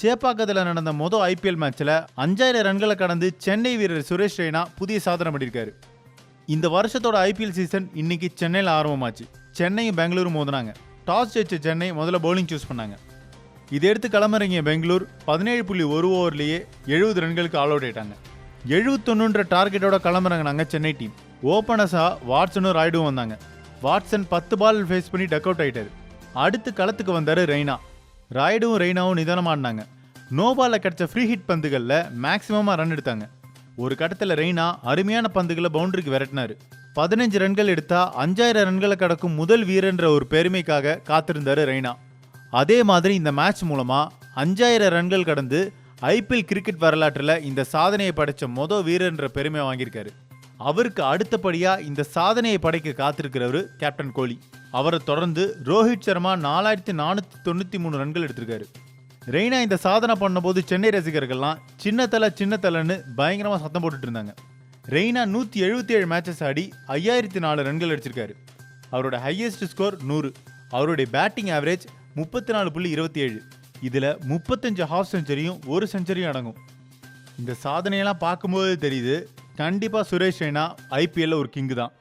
சேப்பாக்கத்தில் நடந்த மொதல் ஐபிஎல் மேட்ச்சில் அஞ்சாயிரம் ரன்களை கடந்து சென்னை வீரர் சுரேஷ் ரெய்னா புதிய சாதனை பண்ணியிருக்காரு. இந்த வருஷத்தோட ஐபிஎல் சீசன் இன்னைக்கு சென்னையில் ஆரம்பமாச்சு சென்னையும் பெங்களூரும் மோதினாங்க. டாஸ் ஜெயிச்ச சென்னை முதல்ல பவுலிங் சூஸ் பண்ணாங்க. இதை எடுத்து களமிறங்கிய பெங்களூர் பதினேழு புள்ளி ஒரு ஓவர்லேயே எழுபது ரன்களுக்கு ஆல் அவுட் ஆயிட்டாங்க. எழுபத்தொன்னுன்ற டார்கெட்டோட களமிறங்கினாங்க சென்னை டீம் ஓப்பனஸாக வாட்சனும் ராய்டும் வந்தாங்க. வாட்சன் பத்து பால் ஃபேஸ் பண்ணி டக் அவுட் ஆயிட்டாரு. அடுத்து களத்துக்கு வந்தார் ரெய்னா. ராய்டும் ரெய்னாவும் நிதானமாடினாங்க நோபாலில் கிடச்ச ஃப்ரீ ஹிட் பந்துகளில் மேக்ஸிமமாக ரன் எடுத்தாங்க. ஒரு கட்டத்தில் ரெய்னா அருமையான பந்துகளை பவுண்டரிக்கு விரட்டினார். பதினஞ்சு ரன்கள் எடுத்தா அஞ்சாயிரம் ரன்களை கடக்கும் முதல் வீரன்ற ஒரு பெருமைக்காக காத்திருந்தார் ரெய்னா. அதே மாதிரி இந்த மேட்ச் மூலமாக அஞ்சாயிரம் ரன்கள் கடந்து ஐபிஎல் கிரிக்கெட் வரலாற்றில் இந்த சாதனையை படைச்ச மொதல் வீரர்ன்ற பெருமையை வாங்கியிருக்காரு. அவருக்கு அடுத்தபடியாக இந்த சாதனையை படைக்க காத்திருக்கிறவர் கேப்டன் கோலி. அவரை தொடர்ந்து ரோஹித் சர்மா நாலாயிரத்தி நானூற்றி தொண்ணூற்றி மூணு ரன்கள் எடுத்திருக்காரு. ரெய்னா இந்த சாதனை பண்ணும்போது சென்னை ரசிகர்கள்லாம் சின்னத்தலை சின்னத்தலைன்னு பயங்கரமாக சத்தம் போட்டுட்டு இருந்தாங்க. ரெய்னா நூற்றி எழுபத்தி ஏழு மேட்சஸ் ஆடி ஐயாயிரத்தி நாலு ரன்கள் அடிச்சிருக்காரு. அவரோட ஹையஸ்ட் ஸ்கோர் நூறு. அவருடைய பேட்டிங் ஆவரேஜ் முப்பத்தி நாலு புள்ளி இருபத்தி ஏழு. இதில் முப்பத்தஞ்சு ஹாஃப் செஞ்சுரியும் ஒரு செஞ்சுரியும் அடங்கும். இந்த சாதனையெல்லாம் பார்க்கும்போது தெரியுது கண்டிப்பாக சுரேஷ் ரெய்னா ஐபிஎல்ல ஒரு கிங்கு தான்.